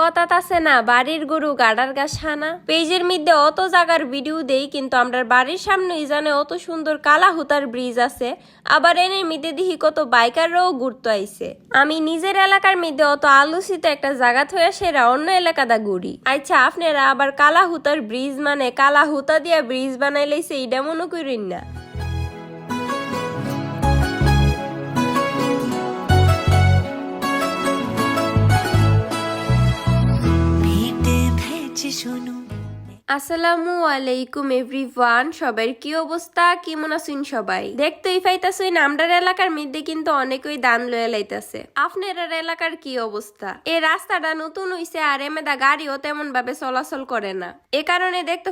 কথা আছে না, বাড়ির গরু, গাডার গাছ, হানা। পেজের মধ্যে অত জাগার ভিডিও দেই, কিন্তু আমরা বাড়ির সামনে জানে অত সুন্দর কালা হুতার ব্রিজ আছে। আবার এনে মধ্যে দেখি কত বাইকাররাও ঘুরতে আইছে। আমি নিজের এলাকার মধ্যে অত আলোচিত একটা জায়গা থয়ে সেরা অন্য এলাকাটা ঘুরি। আচ্ছা আপনারা আবার কালা হুতার ব্রিজ মানে কালা হুতা দিয়া ব্রিজ বানাইলেছে এইটা মনে করেন না? আসসালামু আলাইকুম এভরিওয়ান সবার কি অবস্থা? কেমন আছেন সবাই? দেখতেই পাইতাছই আমরার এলাকার মধ্যে কিন্তু অনেকই দান লয়ে লাইতাছে। আপনার এলাকার কি অবস্থা? এই রাস্তাটা নতুন হইছে আর এমেদা গাড়িও তেমন ভাবে চলাচল করে না। এ কারণে দেখতে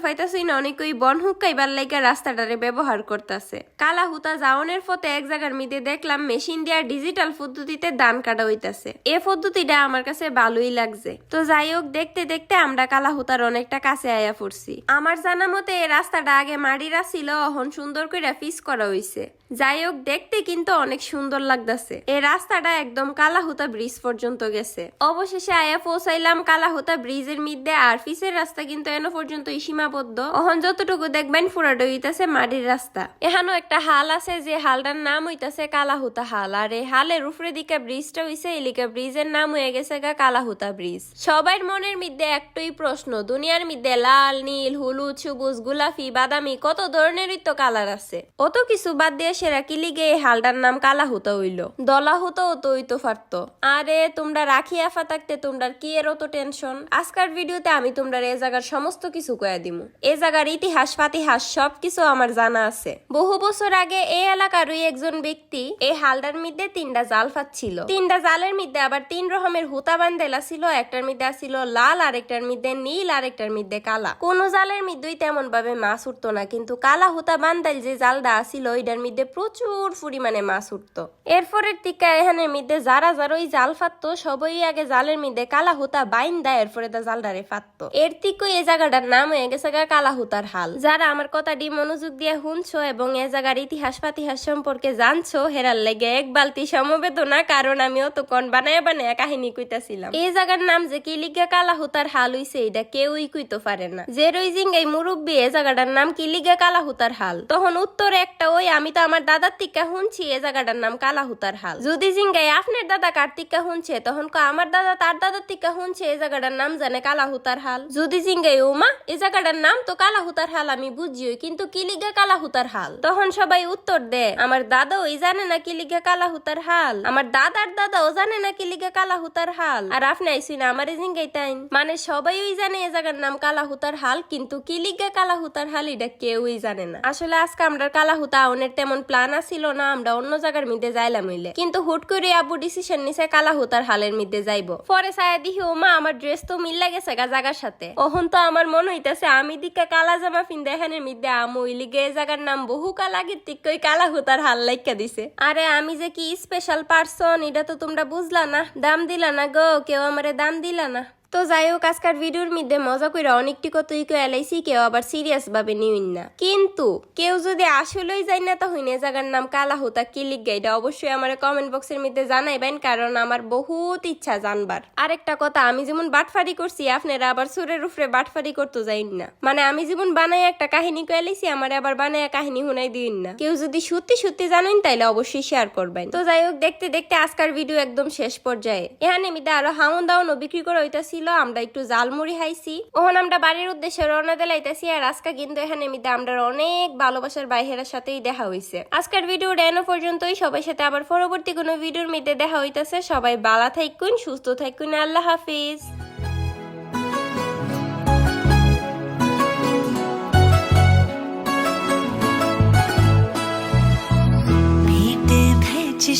না অনেকই বন হুক্কাইবার লাইকা রাস্তাটারে ব্যবহার করতেছে। কালা হুতা যাওনের পথে এক জায়গার মধ্যে দেখলাম মেশিন দিয়া ডিজিটাল পদ্ধতিতে ধান কাটা হইতাছে। এ পদ্ধতিটা আমার কাছে ভালোই লাগছে। তো যাই হোক, দেখতে দেখতে আমরা কালা হুতার অনেকটা কাছে আয়া পড়ছি আমার জানা মতে, এই রাস্তাটা আগে মাটিরা ছিল, এখন সুন্দর করে পিস করা হইছে। যাই হোক, দেখতে কিন্তু অনেক সুন্দর লাগতাছে। এই রাস্তাটা একদম কালাহুতা ব্রিজ পর্যন্ত গেছে। অবশেষে আয়া পৌঁছাইলাম কালাহুতা ব্রিজের মধ্যে আর ফিসের রাস্তা কিন্তু এনো পর্যন্ত সীমাবদ্ধ। অহন যতটুকু দেখবেন ফুরাটো হইতাছে মাটির রাস্তা। এখানো একটা হাল আছে, যে হালটার নাম হইতাছে কালাহুতা হাল। আর এই হালের উপরে দিকে ব্রিজটা হইছে এলিকা ব্রিজের নাম হয়ে গেছে গা কালাহুতা ব্রিজ। সবার মনের মধ্যে একটাই প্রশ্ন, দুনিয়ার মধ্যে লাল নীল, হলুদ, সবুজ, গোলাপি, বাদামি, কত ধরনেরই তো কালার আছে। অত কিছু বাদ দিয়ে সেরা কি লিগে হালটার নাম কালা হুতা হইল? দলা হুতাও তো হইতো পারতো আরে, তোমরা রাখি আফা থাকতে তোমরা কি এর অত টেনশন? আজকের ভিডিওতে আমি তোমরা এই জায়গার সমস্ত কিছু কয়ে দিমু। এই জায়গার ইতিহাস, ফাতিহাস সব কিছু আমার জানা আছে। বহু বছর আগে এই এলাকারই একজন ব্যক্তি এই হালটার মধ্যে তিনটা জাল ফাচ্ছিল তিনটা জালের মধ্যে আবার তিন রকমের হুতা বান্ধেলা ছিল, একটার মধ্যে ছিল লাল, আরেকটার মধ্যে নীল, আরেকটার মধ্যে কালা। কোন জালের মধ্যেই তেমন ভাবে মাছ উঠতো না, কিন্তু কালা হুতা বান্দাইল যে জালটা আছিল, ওইটার মধ্যে প্রচুর পরিমাণে মাছ উঠতো। এরপরের টিকা এখানের মধ্যে যারা যারা ওই জাল ফাততো সবই আগে জালের মধ্যে কালা হুতা বাইন দেয়, এরপরে তা জালটারে ফাততো এর থেকে এই জায়গাটার নাম হয়ে গেছে গা কালা হুতার হাল। যারা আমার কথাটি মনোযোগ দিয়ে শুনছো এবং এ জায়গার ইতিহাস পাতিহাস সম্পর্কে জানছো, হেরার লেগে এক বালতি সমবেদনা, কারণ আমি কন বানায় বানায় কাহিনী কইতাছিলাম। এই জায়গার নাম যে কি লিগা কালা হুতার হাল হইছে, এটা কেউই কইতে পারে না। যে রইজিং এই মুরব্বী এ জায়গাটার নাম কি লিগে কালা হুতার হাল? তখন উত্তরে একটা ওই, আমি তো আমার দাদার টিকা শুনছি এই জায়গাটার নাম কালা হুতার হাল। যদি জিঙ্গাই আপনার দাদা কার্তিকা শুনছে তখন কো আমার দাদা তার দাদার টিকা শুনছে এই জায়গাটার নাম জানে কালা হুতার হাল। যদি জিঙ্গাই ওমা এই জায়গাটার নাম তো কালা হুতার হাল, আমি বুঝিও কিন্তু কি লিগা কালা হুতার হাল? তখন সবাই উত্তর দে, আমার দাদা ওই জানে না কি লিগা কালা হুতার হাল। আমার দাদার দাদা ও জানে না কি লিগা কালা হুতার হাল। আর আপনি আইসুই না আমারে জিঙ্গাই তাইন মানে সবাই ওই জানে এই জায়গার নাম কালা হুতার হাল, কিন্তু কি লিগা কালা হুতার হাল, এটা কেউই জানে না। আসলে আজকে আমরা কালা হুতা আউনের তেমন প্ল্যান আসিল না, আমরা অন্য জায়গার মধ্যে যাইলাম হইলে। কিন্তু হুট করে আবু ডিসিশন নিছে কালা হুতার হালের মধ্যে যাইব। পরে সায়া দিহি, ও মা, আমার ড্রেস তো মিল লাগেছে গা জায়গার সাথে। ওহন তো আমার মন হইতাছে, আমি দিকে কালা জামা ফিন্দে এখানের মধ্যে আমু ইলিগে এই জায়গার নাম বহু কাল আগে তিকই কালা হুতার হাল লাইকা দিছে। আরে, আমি যে কি স্পেশাল পার্সন এটা তো তোমরা বুঝলা না। দাম দিলা না গো, কেউ আমারে দাম দিলা না। তো যাই হোক আজকাল ভিডিওর মধ্যে মজা করে অনেকটি কতই কেউ এলাইছি কেউ আবার সিরিয়াস ভাবে নিউন না। কিন্তু কেউ যদি আসলেই যাই না তো হইনে জায়গার নাম কালা হোতা কি লিখ এটা অবশ্যই আমার কমেন্ট বক্সের মধ্যে জানাইবেন, কারণ আমার বহুত ইচ্ছা জানবার। আরেকটা কথা, আমি যেমন বাটফারি করছি, আপনারা আবার সুরের উপরে বাটফারি করতে যাইন না। মানে আমি যেমন বানাই একটা কাহিনী কয়েলাইছি আমার আবার বানায় কাহিনী শুনাই দিন না। কেউ যদি সত্যি সত্যি জানেন, তাইলে অবশ্যই শেয়ার করবেন। তো যাই হোক দেখতে দেখতে আজকার ভিডিও একদম শেষ পর্যায়ে। এখানে মিদে আরও হাউন দাউন বিক্রি করে হইতাছিল। ছিল, আমরা একটু জালমুড়ি হাইছি ওহন আমরা বাড়ির উদ্দেশ্যে রওনা দিলাইতেছি আর আজকে কিন্তু এখানে মিদা আমরা অনেক ভালোবাসার বাইরের সাথেই দেখা হইছে। আজকের ভিডিও ডেনো পর্যন্তই। সবাই সাথে আবার পরবর্তী কোনো ভিডিওর মিতে দেখা হইতেছে। সবাই বালা থাকুন, সুস্থ থাকুন। আল্লাহ হাফিজ।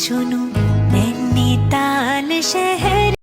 শোনো তাল শহর